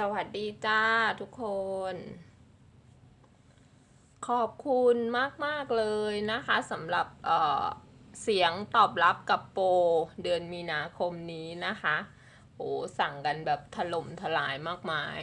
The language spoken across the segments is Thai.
สวัสดีจ้าทุกคน ขอบคุณมาก ๆ เลยนะคะสำหรับเออเสียงตอบรับกับโปรเดือนมีนาคมนี้นะคะโอ้สั่งกันแบบถล่มทลายมากมาย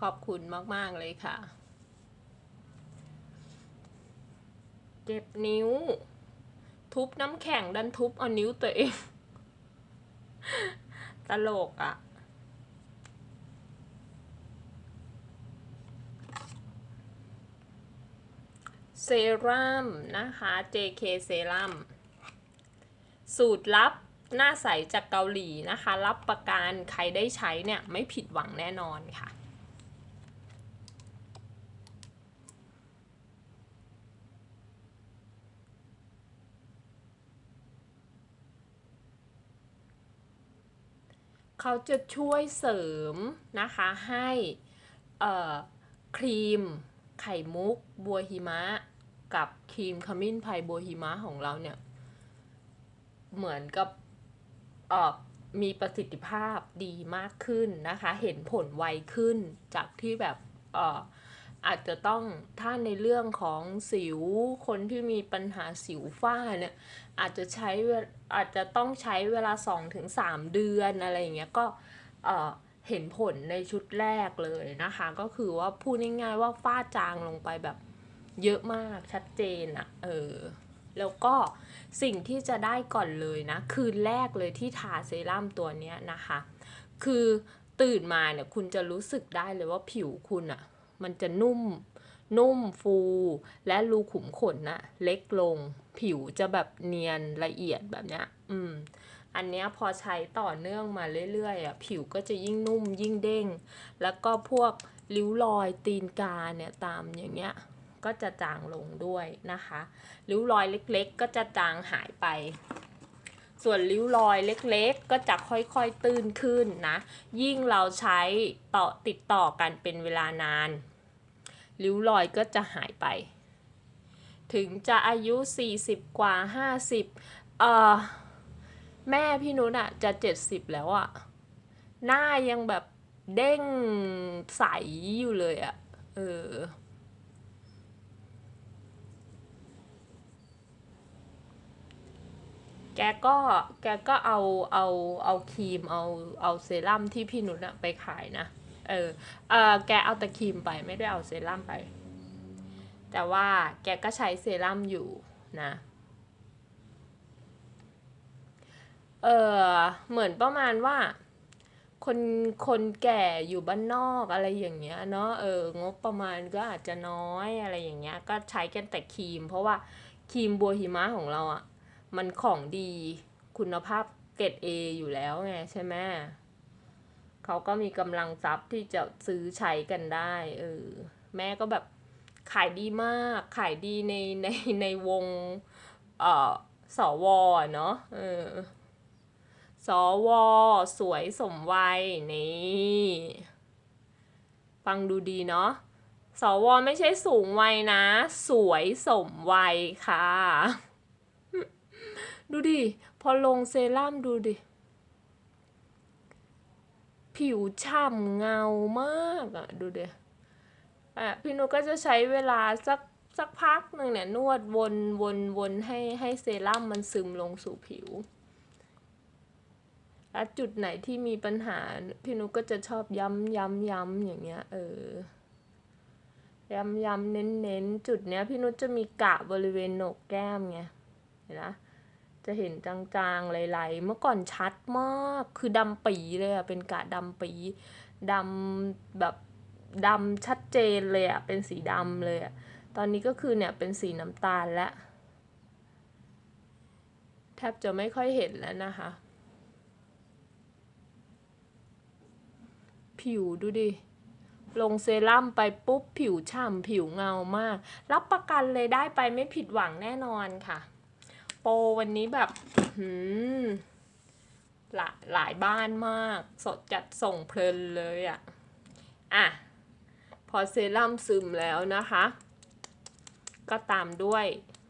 ขอบคุณมาก ๆ เลยค่ะ เจ็บนิ้ว ทุบน้ำแข็งดันทุบเอานิ้วตัวเอง ตลกอะ่ะ เซรั่มนะคะ JK เซรั่มสูตรลับหน้าใสจากเกาหลีนะคะ รับประกันใครได้ใช้เนี่ย ไม่ผิดหวังแน่นอนค่ะ เขาจะช่วยเสริมนะคะให้ครีมไข่มุก บัวหิมะ กับครีมขมิ้นไพรบัวหิมะของเราเนี่ย เหมือนกับออมีประสิทธิภาพดีมากขึ้นนะคะ เห็นผลไวขึ้นจากที่แบบอออาจจะต้องถ้าในเรื่องของสิวคนที่มีปัญหาสิวฝ้าเนี่ยอาจจะใช้อาจจะต้องใช้เวลา 2-3 เดือนอะไรอย่างเงี้ยก็เห็นผลในชุดแรกเลยนะคะ ก็คือว่าพูดง่ายๆว่าฝ้าจางลงไปแบบ เยอะมากชัดเจนอะเออแล้วก็สิ่งที่จะได้ก่อนเลยนะ คืนแรกเลยที่ทาเซรั่มตัวนี้นะคะ คือตื่นมาเนี่ยคุณจะรู้สึกได้เลยว่าผิวคุณอะมันจะนุ่มนุ่มฟูและรูขุมขนนะเล็กลง ผิวจะแบบเนียนละเอียดแบบเนี้ยอืม อันเนี้ยพอใช้ต่อเนื่องมาเรื่อยๆอะผิวก็จะยิ่งนุ่มยิ่งเด้ง แล้วก็พวกริ้วรอยตีนกาเนี่ยตามอย่างเงี้ย ก็จะจางลงด้วยนะคะริ้วรอยเล็กๆ ก็จะจางหายไป ส่วนริ้วรอยเล็กๆ ก็จะค่อยๆตื้นขึ้นนะ ยิ่งเราใช้ต่อติดต่อกันเป็นเวลานาน ริ้วรอยก็จะหายไป ถึงจะอายุ 40 กว่า 50 เอ่อ แม่พี่นุชอะจะ 70 แล้วอะหน้ายังแบบเด้งใสอยู่เลยอะเออ แกก็แกก็เอาเอาเอาครีมเอาเอาเซรั่มที่พี่นุชอะไปขายนะ เออเออแกเอาแต่ครีมไปไม่ได้เอาเซรั่มไป แต่ว่าแกก็ใช้เซรั่มอยู่นะ เออเหมือนประมาณว่า คนคนแก่อยู่บ้านนอกอะไรอย่างเงี้ยเนาะ เอองบประมาณก็อาจจะน้อยอะไรอย่างเงี้ย ก็ใช้กันแต่ครีม เพราะว่าครีมบัวหิมะของเราอะ่ะ มันของดีคุณภาพเกรดเออยู่แล้วไงใช่ไหมเขาก็มีกำลังทรัพย์ที่จะซื้อใช้กันได้เออแม่ก็แบบขายดีมาก ขายดีในในในวงเอ่อสวเนาะเออสวสวยสมวัยนี่ฟังดูดีเนาะสวไม่ใช่สูงวัยนะ สวยสมวัยค่ะ ดูดิ พอลงเซรั่มดูดิ ผิวฉ่ำเงามากอะดูดิอะพี่นุก็จะใช้เวลาสักสักพักหนึ่งเนี่ยนวดวนวนวนให้ให้เซรั่มมันซึมลงสู่ผิว แล้วจุดไหนที่มีปัญหา พี่นุก็จะชอบย้ำย้ำย้ำอย่างเงี้ย เออ ย้ำย้ำเน้นเน้นจุดเนี้ย พี่นุชจะมีกะบริเวณโหนกแก้มไง เห็นนะ จะเห็นจางๆไหลๆเมื่อก่อนชัดมาก คือดำปีเลยอะเป็นกะดำปีดำแบบดำชัดเจนเลยอะเป็นสีดำเลยอะตอนนี้ก็คือเนี่ยเป็นสีน้ำตาลแล้วแทบจะไม่ค่อยเห็นแล้วนะคะ ผิวดูดิ ลงเซรั่มไปปุ๊บ ผิวฉ่ำผิวเงามาก รับประกันเลยได้ไปไม่ผิดหวังแน่นอนค่ะ โปรวันนี้แบบหืมหลายหลายบ้านมาก สดจัดส่งเพลินเลยอะ่ะ อะ พอเซรั่มซึมแล้วนะคะ ก็ตามด้วย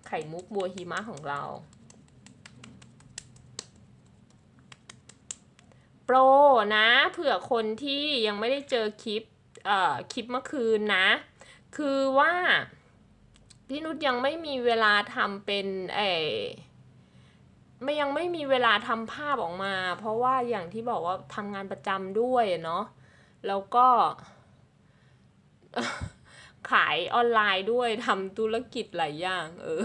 ไข่มุกบัวหิมะของเรา โปรนะเผื่อคนที่ยังไม่ได้เจอคลิป เอ่อ คลิปเมื่อคืนนะ คือว่า พี่นุชยังไม่มีเวลาทำเป็นเออไม่ยังไม่มีเวลาทำภาพออกมา เพราะว่าอย่างที่บอกว่าทำงานประจำด้วยเนาะแล้วก็ขายออนไลน์ด้วยทำธุรกิจหลายอย่าง เออ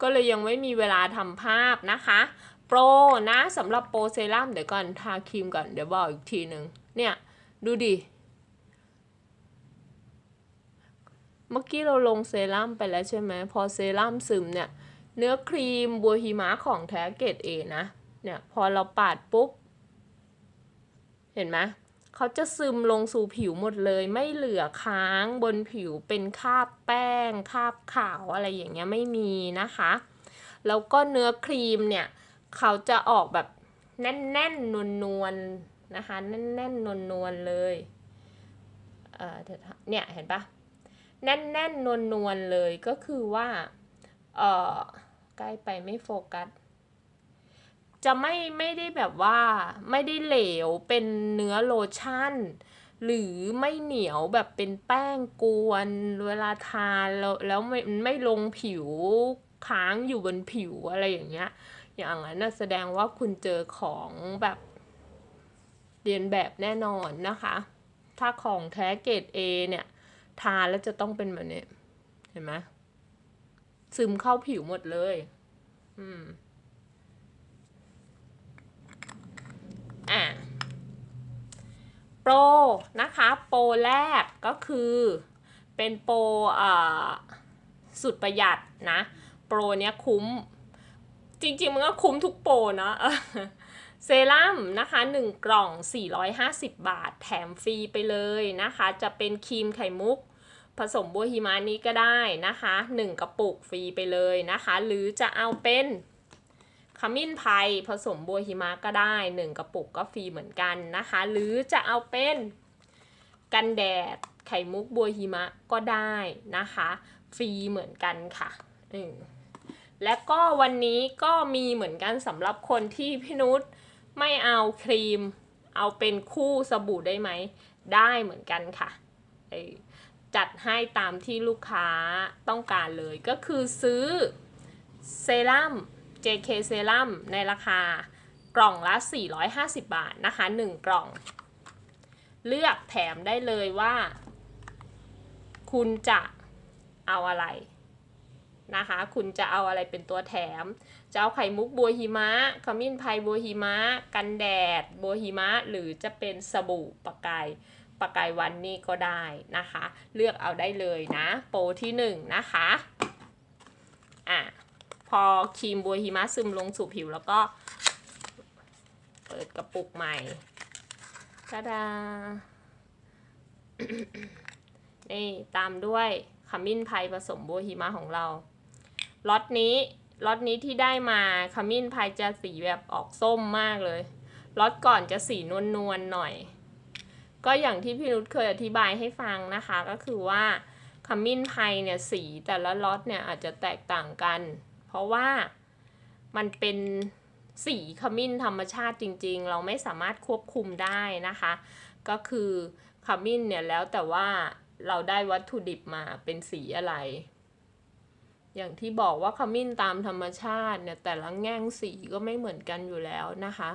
ก็เลยยังไม่มีเวลาทำภาพนะคะ โปรนะสำหรับโปรเซรั่มเดี๋ยวก่อนทาครีมก่อนเดี๋ยวบอกอีกทีหนึ่งเนี่ย ดูดิ เมื่อกี้เราลงเซรั่มไปแล้วใช่ไหมพอเซรั่มซึมเนี่ย เนื้อครีมบัวหิมะของแท้เกรดเอนะ เนี่ยพอเราปาดปุ๊บ เห็นไหมเขาจะซึมลงสู่ผิวหมดเลย ไม่เหลือค้างบนผิวเป็นคราบแป้งคราบขาวอะไรอย่างเงี้ยไม่มีนะคะ แล้วก็เนื้อครีมเนี่ย เขาจะออกแบบแน่นๆนวลๆนะคะ แน่นๆนวลๆเลยเอ่อเดี๋ยเนี่ยเห็นปะ แน่นๆนวลๆเลยก็คือว่าเอ่อใกล้ไปไม่โฟกัสจะไม่ไม่ได้แบบว่าไม่ได้เหลวเป็นเนื้อโลชั่น หรือไม่เหนียวแบบเป็นแป้งกวนเวลาทาแล้วแล้วไม่ไม่ลงผิวค้างอยู่บนผิวอะไรอย่างเงี้ย อย่างนั้นนะแสดงว่าคุณเจอของแบบเรียนแบบแน่นอนนะคะ ถ้าของแท้เกรด A เนี่ย ทาแล้วจะต้องเป็นแบบนี้ เห็นไหมซึมเข้าผิวหมดเลย อืม อะ โปร นะคะ โปรแรกก็คือ เป็นโปรอ่าสุดประหยัดนะ โปรเนี้ยคุ้ม จริง ๆ มันก็คุ้มทุกโปรนะเซรั่มนะคะ 1 กล่อง 450 บาท แถมฟรีไปเลยนะคะ จะเป็นครีมไข่มุก ผสมบัวหิมะนี้ก็ได้นะคะ 1 กระปุกฟรีไปเลยนะคะ หรือจะเอาเป็นขมิ้นไพรผสมบัวหิมะก็ได้ 1 กระปุกก็ฟรีเหมือนกันนะคะ หรือจะเอาเป็นกันแดดไข่มุกบัวหิมะก็ได้นะคะ ฟรีเหมือนกันค่ะอืมและก็วันนี้ก็มีเหมือนกันสำหรับคนที่พี่นุชไม่เอาครีม เอาเป็นคู่สบู่ได้ไหม ได้เหมือนกันค่ะเออ จัดให้ตามที่ลูกค้าต้องการเลยก็คือซื้อเซรั่ม JK เซรั่มในราคากล่องละ 450 บาทนะคะ 1 กล่อง เลือกแถมได้เลยว่า คุณจะเอาอะไรนะคะ คุณจะเอาอะไรเป็นตัวแถม จะเอาไข่มุกบัวหิมะ ขมิ้นไพรบัวหิมะ กันแดดบัวหิมะ หรือจะเป็นสบู่ปากกาย ปากกายวันนี่ก็ได้นะคะ เลือกเอาได้เลยนะ โปรที่1นงนะคะอะพอครีมบัวหิมะซึมลงสู่ผิวแล้วก็ เปิดกระปุกใหม่ตาดานี่ตามด้วยขมิ้นไพรผสมบัวหิมะของเราล็อตนี้ล็อตนี้ที่ได้มาขมิ้นไพรจะสีแบบออกส้มมากเลยล็อตก่อนจะสีนวลๆหน่อย ก็อย่างที่พี่นุชเคยอธิบายให้ฟังนะคะ ก็คือว่าขมิ้นไพรเนี่ยสีแต่ละล็อตเนี่ยอาจจะแตกต่างกัน เพราะว่ามันเป็นสีขมิ้นธรรมชาติจริง ๆ เราไม่สามารถควบคุมได้นะคะ ก็คือขมิ้นเนี่ยแล้วแต่ว่าเราได้วัตถุดิบมาเป็นสีอะไร อย่างที่บอกว่าขมิ้นตามธรรมชาติเนี่ยแต่ละแง่งสีก็ไม่เหมือนกันอยู่แล้วนะคะ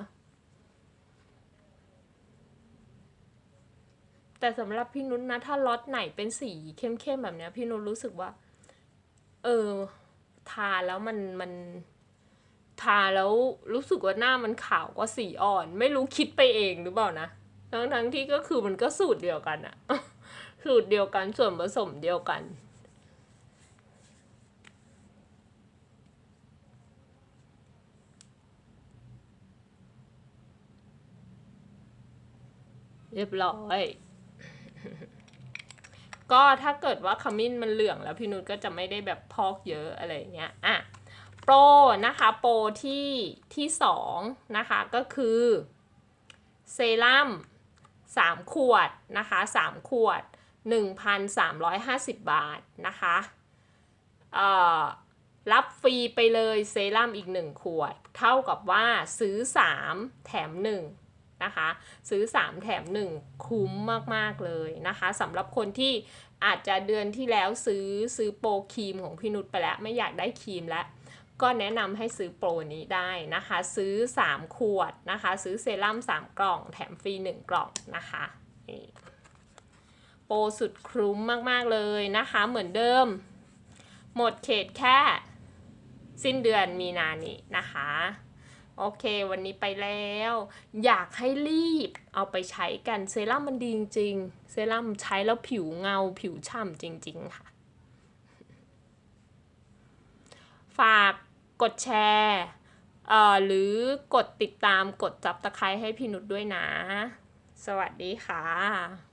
แต่สำหรับพี่นุชนะถ้าล็อตไหนเป็นสีเข้มๆแบบเนี้ย พี่นุชรู้สึกว่า เออ ทาแล้วมันมัน ทาแล้วรู้สึกว่าหน้ามันขาวกว่าสีอ่อน ไม่รู้คิดไปเองหรือเปล่านะทั้งทั้งที่ก็คือมันก็สูตรเดียวกันอะสูตรเดียวกันส่วนผสมเดียวกันเรียบร้อย ก็ถ้าเกิดว่าขมิ้นมันเหลืองแล้วพี่นุชก็จะไม่ได้แบบพอกเยอะอะไรเงี้ยอะโปรนะคะโปรที่ที่สองนะคะก็คือเซรั่มสามขวดนะคะสามขวด 1,350 บาทนะคะเอ่อรับฟรีไปเลยเซรั่มอีก 1 ขวด เท่ากับว่าซื้อ 3 แถม 1 นะคะ ซื้อ 3 แถม 1 คุ้มมาก ๆ เลยนะคะสำหรับคนที่อาจจะเดือนที่แล้วซื้อซื้อโปรครีมของพี่นุชไปแล้ว ไม่อยากได้ครีมแล้ว ก็แนะนำให้ซื้อโปรนี้ได้นะคะ ซื้อ 3 ขวดนะคะ ซื้อเซรั่ม3 กล่อง แถมฟรี 1 กล่องนะคะนี่โปรสุดคุ้มมาก ๆ เลยนะคะ เหมือนเดิม หมดเขตแค่สิ้นเดือนมีนานี้นะคะ โอเค วันนี้ไปแล้ว อยากให้รีบเอาไปใช้กัน เซรั่มมันดีจริงๆ เซรั่มใช้แล้วผิวเงาผิวฉ่ำจริง ๆ ค่ะ ฝากกดแชร์เอ่อหรือกดติดตามกดจับตะไคร้ให้พี่นุชด้วยนะ สวัสดีค่ะ